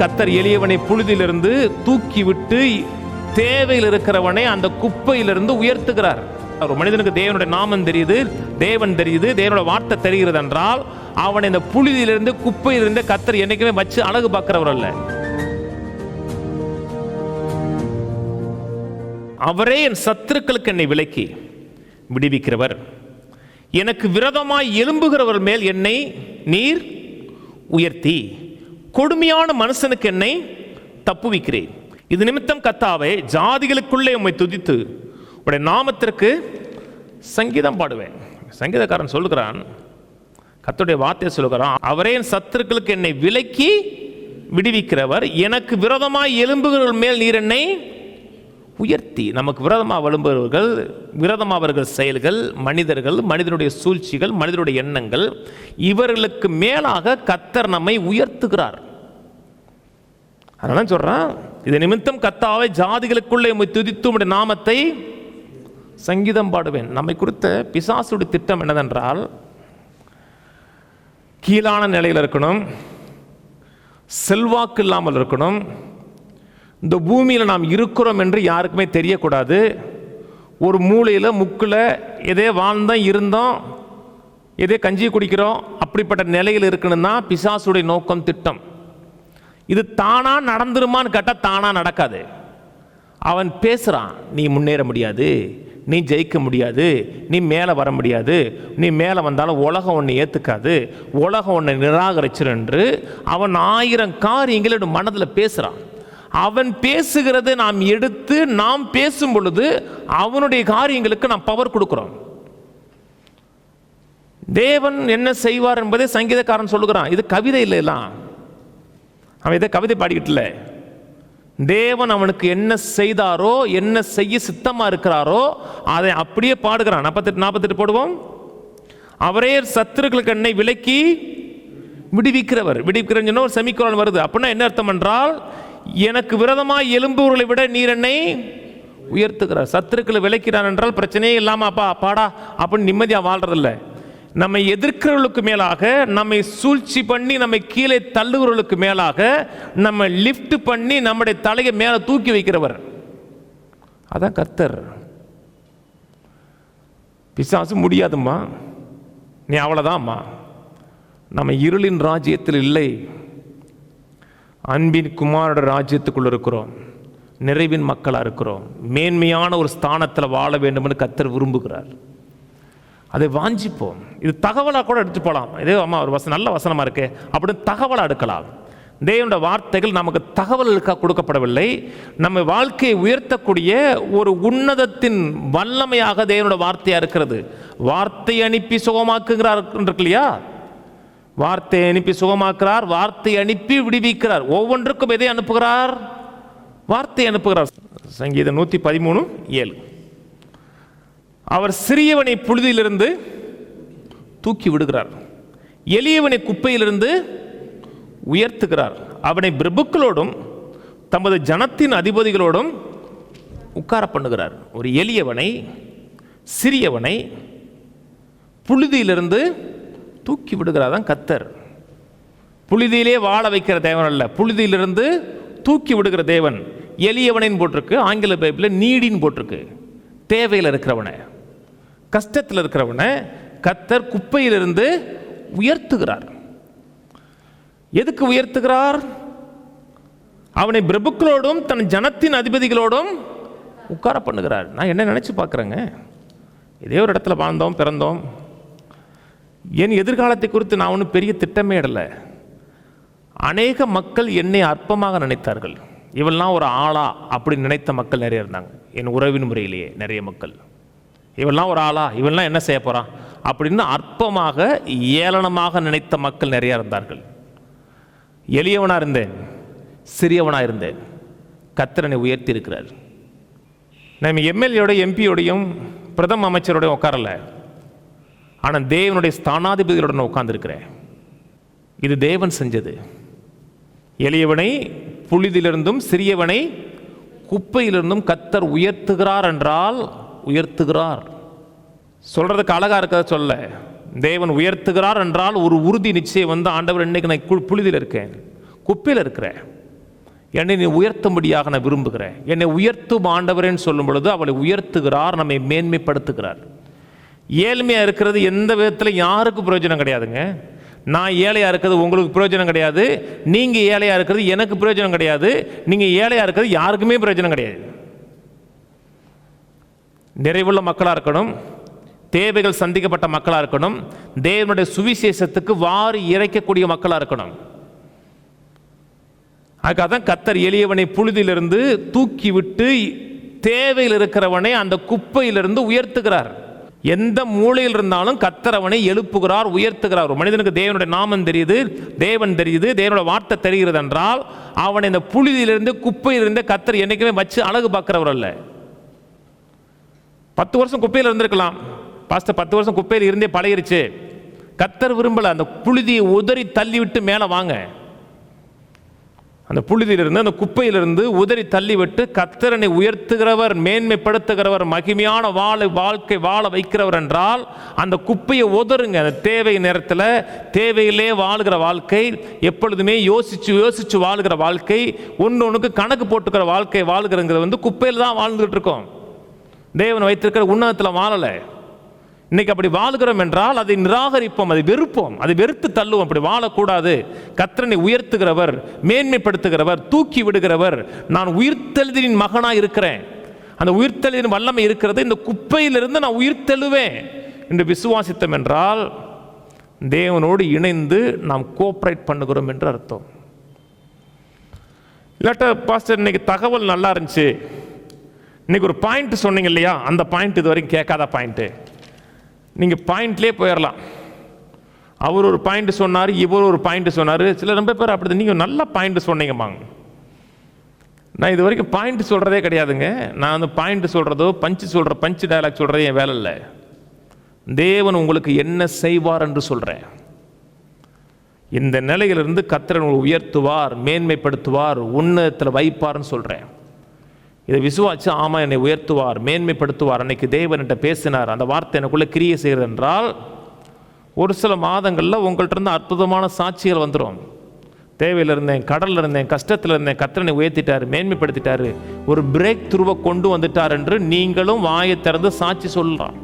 கத்தர் எளியவனை புழுதியிலிருந்து தூக்கி விட்டு தேவையில் இருக்கிறவனை அந்த குப்பையிலிருந்து உயர்த்துகிறார். ஒரு மனிதனுக்கு தேவனுடைய நாமம் தெரியுது தேவன் தெரியுது தேவனோட வார்த்தை தெரிகிறது என்றால் அவனை இந்த புழுதியிலிருந்து குப்பையிலிருந்து கத்தர் என்னைக்குமே வச்சு அழகு பார்க்கிறவர் அல்ல. அவரே என் சத்துருக்களுக்கு என்னை விலக்கி விடுவிக்கிறவர். எனக்கு விரதமாய் எலும்புகிறவர் மேல் என்னை நீர் உயர்த்தி. கொடுமையான மனுஷனுக்கு என்னை தப்புவிக்கிறேன். இது நிமித்தம் கத்தாவே ஜாதிகளுக்குள்ளே உம்மை துதித்து உடைய நாமத்திற்கு சங்கீதம் பாடுவேன். சங்கீதக்காரன் சொல்லுகிறான் கத்துடைய வார்த்தையை சொல்லுகிறான் அவரே என் சத்துருக்களுக்கு என்னை விலக்கி விடுவிக்கிறவர் எனக்கு விரோதமாய் எலும்புகள் மேல் நீர் என்னை உயர்த்தி நமக்கு விரதமாக எழும்புகிறவர்கள் விரதமாக அவர்கள் செயல்கள் மனிதர்கள் மனிதனுடைய சூழ்ச்சிகள் மனிதனுடைய எண்ணங்கள் இவர்களுக்கு மேலாக கத்தர் நம்மை உயர்த்துகிறார். அதனால சொல்கிறேன் இது நிமித்தம் கத்தாவை ஜாதிகளுக்குள்ளே துதித்து உடைய நாமத்தை சங்கீதம் பாடுவேன். நம்மை குறித்த பிசாசுடைய திட்டம் என்னதென்றால் கீழான நிலையில் இருக்கணும் செல்வாக்கு இல்லாமல் இருக்கணும் இந்த பூமியில் நாம் இருக்கிறோம் என்று யாருக்குமே தெரியக்கூடாது. ஒரு மூலையில் முக்கில் எதே வாழ்ந்தோம் இருந்தோம் எதே கஞ்சி குடிக்கிறோம் அப்படிப்பட்ட நிலையில் இருக்கணும்னா பிசாசுடைய நோக்கம் திட்டம். இது தானா நடந்துருமான்னு கேட்டால் தானாக நடக்காது. அவன் பேசுகிறான் நீ முன்னேற முடியாது நீ ஜெயிக்க முடியாது நீ மேலே வர முடியாது நீ மேலே வந்தாலும் உலகம் ஒன்று ஏற்றுக்காது உலகம் ஒன்றை நிராகரிச்சிரு என்று அவன் ஆயிரம் காரியங்களோட மனதில் பேசுகிறான் அவன் பேசுகிறதை நாம் எடுத்து நாம் பேசும் பொழுது அவனுடைய காரியங்களுக்கு நாம் பவர் கொடுக்குறோம். தேவன் என்ன செய்வார் என்பதை சங்கீதக்காரன் சொல்லுகிறான். இது கவிதை இல்லைலாம் அவன் இதை கவிதை பாடிக்கிட்டு இல்லை. தேவன் அவனுக்கு என்ன செய்தாரோ என்ன செய்ய சித்தமா இருக்கிறாரோ அதை அப்படியே பாடுகிறான். நாற்பத்தெட்டு நாற்பத்தெட்டு போடுவோம். அவரே சத்துருக்களுக்கு என்னை விலக்கி விடுவிக்கிறவர். விடுவிக்கிறன்னு சொன்னால் ஒரு செமிக்குரல் வருது. அப்படின்னா என்ன அர்த்தம் என்றால் எனக்கு விரதமாக எலும்புகளை விட நீர் என்னை உயர்த்துகிறார். சத்துருக்களை விளைக்கிறார் என்றால் பிரச்சனையே இல்லாமல் அப்பா அப்பாடா அப்படின்னு நிம்மதியாக வாழ்றதில்ல. நம்மை எதிர்க்கிறவர்களுக்கு மேலாக நம்மை சூழ்ச்சி பண்ணி நம்மை கீழே தள்ளுகிறவர்களுக்கு மேலாக நம்ம லிஃப்ட் பண்ணி நம்முடைய தலையை மேலே தூக்கி வைக்கிறவர். அதான் கத்தர் பிசாசு முடியாதும்மா. நீ அவ்வளோதாம்மா நம்ம இருளின் ராஜ்யத்தில் இல்லை. அன்பின் குமாரோட ராஜ்யத்துக்குள்ளே இருக்கிறோம். நிறைவின் மக்களாக இருக்கிறோம். மேன்மையான ஒரு ஸ்தானத்தில் வாழ வேண்டும்னு கத்தர் விரும்புகிறார். அதை வாஞ்சிப்போம். இது தகவலாக கூட எடுத்து போகலாம் இதே அம்மா ஒரு வசனம் நல்ல வசனமாக இருக்கு. அப்படின்னு தகவலாக எடுக்கலாம். தேவனோட வார்த்தைகள் நமக்கு தகவல்களுக்காக கொடுக்கப்படவில்லை. நம்ம வாழ்க்கையை உயர்த்தக்கூடிய ஒரு உன்னதத்தின் வல்லமையாக தேவனோட வார்த்தையாக இருக்கிறது. வார்த்தை அனுப்பி சுகமாக்குங்கிறார் இருக்கு இல்லையா? வார்த்தை அனுப்பி சுகமாக்குறார் வார்த்தை அனுப்பி விடுவிக்கிறார். ஒவ்வொன்றுக்கும் எதை அனுப்புகிறார்? வார்த்தை அனுப்புகிறார். சங்கீதம் நூற்றி பதிமூணு ஏழு. அவர் சிறியவனை புழுதியிலிருந்து தூக்கி விடுகிறார். எளியவனை குப்பையிலிருந்து உயர்த்துகிறார். அவனை பிரபுக்களோடும் தமது ஜனத்தின் அதிபதிகளோடும் உட்கார பண்ணுகிறார். ஒரு எளியவனை சிறியவனை புழுதியிலிருந்து தூக்கி விடுகிறார் தான் கத்தர். புழுதியிலே வாழ வைக்கிற தேவன் அல்ல. புழுதியிலிருந்து தூக்கி விடுகிற தேவன். எளியவனின் போட்டிருக்கு ஆங்கில பைப்பில் நீடின்னு போட்டிருக்கு. தேவையில் இருக்கிறவனை. கஷ்டத்தில் இருக்கிறவனை கத்தர் குப்பையிலிருந்து உயர்த்துகிறார். எதுக்கு உயர்த்துகிறார்? அவனை பிரபுக்களோடும் தன் ஜனத்தின் அதிபதிகளோடும் உட்கார பண்ணுகிறார். நான் என்ன நினைச்சு பார்க்குறேங்க? இதே ஒரு இடத்துல வாழ்ந்தோம் பிறந்தோம். என் எதிர்காலத்தை குறித்து நான் ஒன்றும் பெரிய திட்டமே இடலை. அநேக மக்கள் என்னை அற்பமாக நினைத்தார்கள். இவெல்லாம் ஒரு ஆளா அப்படின்னு நினைத்த மக்கள் நிறைய இருந்தாங்க. என் உறவின் முறையிலேயே நிறைய மக்கள். இவெல்லாம் ஒரு ஆளா இவெல்லாம் என்ன செய்ய போறான்? அப்படின்னு அற்பமாக ஏளனமாக நினைத்த மக்கள் நிறைய இருந்தார்கள். எளியவனா இருந்தேன் சிறியவனா இருந்தேன். கத்திரனை உயர்த்தி இருக்கிறார். நம்ம எம்எல்ஏயோட எம்பியோடையும் பிரதம அமைச்சரோடையும் உட்காரல. ஆனால் தேவனுடைய ஸ்தானாதிபதிகளுடன் உட்கார்ந்துருக்கிறேன். இது தேவன் செஞ்சது. எளியவனை புழுதிலிருந்தும் சிறியவனை குப்பையிலிருந்தும் கத்தர் உயர்த்துகிறார் என்றால் உயர்த்துகிறார். சொல்கிறதுக்கு அழகாக இருக்கிறத சொல்ல. தேவன் உயர்த்துகிறார் என்றால் ஒரு உறுதி நிச்சயம் வந்து ஆண்டவர் இன்னைக்கு நான் புழுதியில் இருக்கேன். குப்பையில் இருக்கிறேன். என்னை நீ உயர்த்தும்படியாக நான் விரும்புகிறேன். என்னை உயர்த்தும் ஆண்டவரேன்னு சொல்லும் பொழுது அவளை உயர்த்துகிறார் நம்மை மேன்மைப்படுத்துகிறார். ஏழ்மையாக இருக்கிறது எந்த விதத்தில் யாருக்கும் பிரயோஜனம் கிடையாதுங்க. நான் ஏழையாக இருக்கிறது உங்களுக்கு பிரயோஜனம் கிடையாது. நீங்கள் ஏழையாக இருக்கிறது எனக்கு பிரயோஜனம் கிடையாது. நீங்கள் ஏழையாக இருக்கிறது யாருக்குமே பிரயோஜனம் கிடையாது. நிறைவுள்ள மக்களாக இருக்கணும். தேவைகள் சந்திக்கப்பட்ட மக்களாக இருக்கணும். தேவனுடைய சுவிசேஷத்துக்கு வாரி இறைக்கக்கூடிய மக்களாக இருக்கணும். அதுக்காக தான் கத்தர் எளியவனை புழுதியிலிருந்து தூக்கி விட்டு தேவையில் இருக்கிறவனை அந்த குப்பையிலிருந்து உயர்த்துகிறார். எந்த மூலையில் இருந்தாலும் கத்தர் அவனை எழுப்புகிறார் உயர்த்துகிறார். ஒரு மனிதனுக்கு தேவனுடைய நாமம் தெரியுது தேவன் தெரியுது தேவனுடைய வார்த்தை தெரிகிறது என்றால் அவனை இந்த புழுதியிலிருந்து குப்பையிலிருந்து கத்தர் என்னைக்குமே வச்சு அழகு பார்க்குறவர் அல்ல. பத்து வருஷம் குப்பையில் இருந்திருக்கலாம். பாஸ்டர் பத்து வருஷம் குப்பையில் இருந்தே பழகிருச்சு. கத்தர் விரும்பலை அந்த புழுதியை உதறி தள்ளிவிட்டு மேலே வாங்க. அந்த புழுதியிலிருந்து அந்த குப்பையிலிருந்து உதறி தள்ளிவிட்டு கத்தரனை உயர்த்துகிறவர் மேன்மைப்படுத்துகிறவர் மகிமையான வாழ வாழ்க்கை வாழ வைக்கிறவர் என்றால் அந்த குப்பையை உதறுங்க. அந்த தேவை நேரத்தில் தேவையிலே வாழ்கிற வாழ்க்கை எப்பொழுதுமே யோசிச்சு யோசிச்சு வாழ்கிற வாழ்க்கை ஒன்று ஒன்றுக்கு கணக்கு போட்டுக்கிற வாழ்க்கை வாழ்கிறங்கிறது வந்து குப்பையில் தான் வாழ்ந்துகிட்டு இருக்கோம். தேவன் வைத்திருக்கிற உன்னதத்தில் வாழலை. இன்னைக்கு அப்படி வாழ்கிறோம் என்றால் அதை நிராகரிப்போம் அதை வெறுப்போம் அதை வெறுத்து தள்ளுவோம். அப்படி வாழக்கூடாது. கத்திரனை உயர்த்துகிறவர் மேன்மைப்படுத்துகிறவர் தூக்கி விடுகிறவர். நான் உயிர்த்தெழுதியின் மகனாக இருக்கிறேன். அந்த உயிர்த்தெழுதின் வல்லமை இருக்கிறது. இந்த குப்பையிலிருந்து நான் உயிர்த்தெழுவேன் என்று விசுவாசித்தோம் என்றால் தேவனோடு இணைந்து நாம் கோஆப்ரேட் பண்ணுகிறோம் என்று அர்த்தம். இல்லாட்ட பாஸ்டர் இன்னைக்கு தகவல் நல்லா இருந்துச்சு. இன்னைக்கு ஒரு பாயிண்ட் சொன்னீங்க இல்லையா? அந்த பாயிண்ட் இது வரைக்கும் கேட்காத பாயிண்ட்டு நீங்கள் பாயிண்ட்லேயே போயிடலாம் அவர் ஒரு பாயிண்ட் சொன்னார் இவர் ஒரு பாயிண்ட் சொன்னார். சில ரொம்ப பேர் அப்படி நீங்கள் நல்ல பாயிண்ட் சொன்னீங்கம்மாங்க. நான் இது வரைக்கும் பாயிண்ட் சொல்கிறதே கிடையாதுங்க. நான் வந்து பாயிண்ட் சொல்கிறதோ பஞ்சு சொல்கிற பஞ்சு டைலாக் சொல்கிறதே என் வேலை இல்லை. தேவன் உங்களுக்கு என்ன செய்வார் என்று சொல்கிறேன் இந்த நிலையிலிருந்து கத்திரன் உயர்த்துவார் மேன்மைப்படுத்துவார் உன்னதத்தில் வைப்பார்னு சொல்கிறேன் இதை விசுவாச்சு ஆமாம் என்னை உயர்த்துவார் மேன்மைப்படுத்துவார். அன்னைக்கு தேவன்கிட்ட பேசினார். அந்த வார்த்தை எனக்குள்ளே கிரியை செய்கிறது என்றால் ஒரு சில மாதங்களில் உங்கள்கிட்ட இருந்து அற்புதமான சாட்சிகள் வந்துடும் தேவையில் இருந்தேன் கடலில் இருந்தேன் கஷ்டத்தில் இருந்தேன் கத்திரனை உயர்த்திட்டார் மேன்மைப்படுத்திட்டார். ஒரு பிரேக் துருவை கொண்டு வந்துட்டார் என்று நீங்களும் வாயை திறந்து சாட்சி சொல்லலாம்